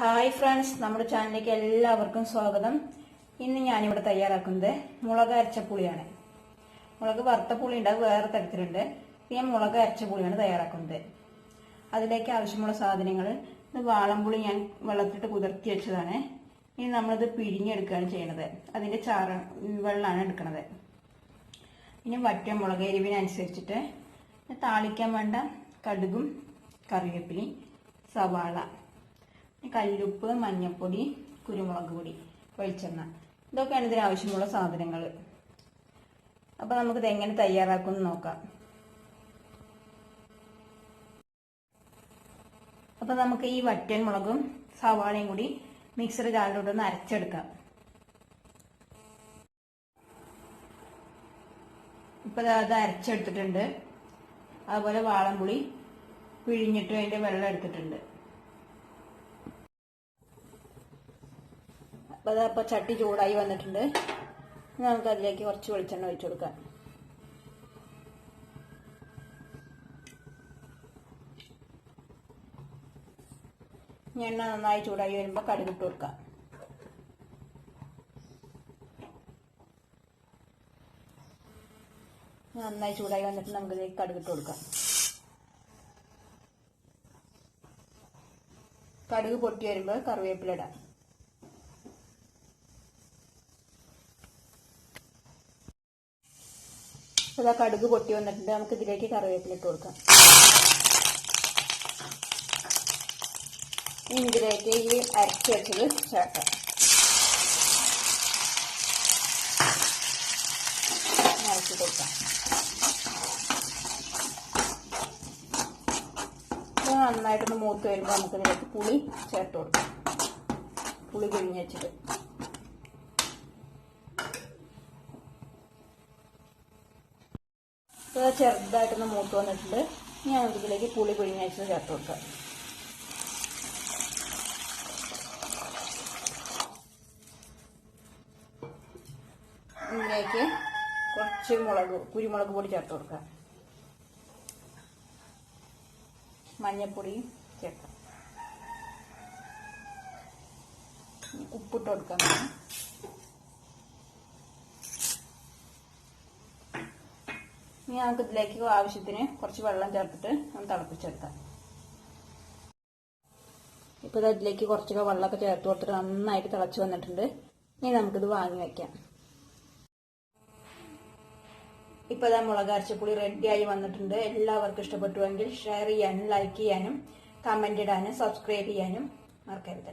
Hi friends നമ്മുടെ ചാനലിലേക്ക് എല്ലാവർക്കും സ്വാഗതം. ഇന്ന് ഞാനിവിടെ തയ്യാറാക്കുന്നത് മുളക് അരച്ച പുളിയാണ് മുളക് വറുത്ത പുളി ഉണ്ട് വേറെ തരത്തിലുണ്ട്. ഞാൻ മുളക് അരച്ച പുളിയാണ് തയ്യാറാക്കുന്നത്. അതിലേക്ക് ആവശ്യമുള്ള സാധനങ്ങൾ ഇത് വാളംപുളി ഞാൻ വെള്ളത്തിട്ട് കുതിർത്തി വെച്ചതാണ്. ഇനി നമ്മളിത് പിഴിഞ്ഞെടുക്കുകയാണ് ചെയ്യണത് അതിന്റെ ചാറ വെള്ളമാണ് എടുക്കുന്നത്. ഇനി വറ്റ മുളക് എരിവിനനുസരിച്ചിട്ട് താളിക്കാൻ വേണ്ട കടുകും കറിവേപ്പിലി സവാള കല്ലുപ്പ് മഞ്ഞപ്പൊടി കുരുമുളക് പൊടി വെളിച്ചെണ്ണ. ഇതൊക്കെയാണ് ഇതിന് ആവശ്യമുള്ള സാധനങ്ങൾ അപ്പൊ നമുക്കിത് എങ്ങനെ തയ്യാറാക്കുമെന്ന് നോക്കാം. അപ്പൊ നമുക്ക് ഈ വറ്റൻ മുളകും സവാളയും കൂടി മിക്സർ ജാറിലോട്ട് ഒന്ന് അരച്ചെടുക്കാം. ഇപ്പൊ ദാ അത് അരച്ചെടുത്തിട്ടുണ്ട്. അതുപോലെ വാളംപുളി പിഴിഞ്ഞിട്ട് അതിന്റെ വെള്ളം എടുത്തിട്ടുണ്ട്. അപ്പൊ അതപ്പോൾ ചട്ടി ചൂടായി വന്നിട്ടുണ്ട്. ഇനി നമുക്ക് അതിലേക്ക് കുറച്ച് വെളിച്ചെണ്ണ ഒഴിച്ചു കൊടുക്കാം. എണ്ണ നന്നായി ചൂടായി വരുമ്പോൾ കടുകിട്ട് കൊടുക്കാം. നന്നായി ചൂടായി വന്നിട്ട് നമുക്ക് ഇതിലേക്ക് കടുകിട്ട് കൊടുക്കാം. കടുക് പൊട്ടി വരുമ്പോൾ കറിവേപ്പില ഇടാം. ഇതാ കടുക് പൊട്ടി വന്നിട്ടുണ്ട്. നമുക്ക് ഇതിലേക്ക് കറിവേപ്പില ഇട്ട് കൊടുക്കാം. ഇതിലേക്ക് ഈ അരച്ച് വെച്ചത് ചേർക്കാം അരച്ച് കൊടുക്കാം. നന്നായിട്ടൊന്ന് മൂത്ത് വരുമ്പോൾ നമുക്ക് ഇതിലേക്ക് പുളി ചേർത്ത് കൊടുക്കാം. പുളി പിഴിഞ്ഞ് വെച്ചിട്ട്. ചെറുതായിട്ടൊന്ന് മൂത്ത് വന്നിട്ടുണ്ട്. ഞാൻ ഇതിലേക്ക് പുളി പിഴിഞ്ഞ് ചേർത്ത് കൊടുക്കാം. ഇതിലേക്ക് കുറച്ച് മുളക് കുരുമുളക് പൊടി ചേർത്ത് കൊടുക്കാം. മഞ്ഞപ്പൊടിയും ചേർക്കാം. ഉപ്പിട്ട് കൊടുക്കാം. ഇനി നമുക്ക് ഇതിലേക്ക് ആവശ്യത്തിന് കുറച്ച് വെള്ളം ചേർത്തിട്ട് ഒന്ന് തിളപ്പിച്ചെടുക്കാം. ഇപ്പൊ ഇതിലേക്ക് കുറച്ചൊക്കെ വെള്ളമൊക്കെ ചേർത്ത് കൊടുത്തിട്ട് നന്നായിട്ട് തിളച്ച് വന്നിട്ടുണ്ട്. ഇനി നമുക്കിത് വാങ്ങി വെക്കാം. ഇപ്പൊ ഇതാ മുളക് അരച്ചപ്പുളി റെഡിയായി വന്നിട്ടുണ്ട്. എല്ലാവർക്കും ഇഷ്ടപ്പെട്ടുവെങ്കിൽ ഷെയർ ചെയ്യാനും ലൈക്ക് ചെയ്യാനും കമന്റ് ഇടാനും സബ്സ്ക്രൈബ് ചെയ്യാനും മറക്കരുത്.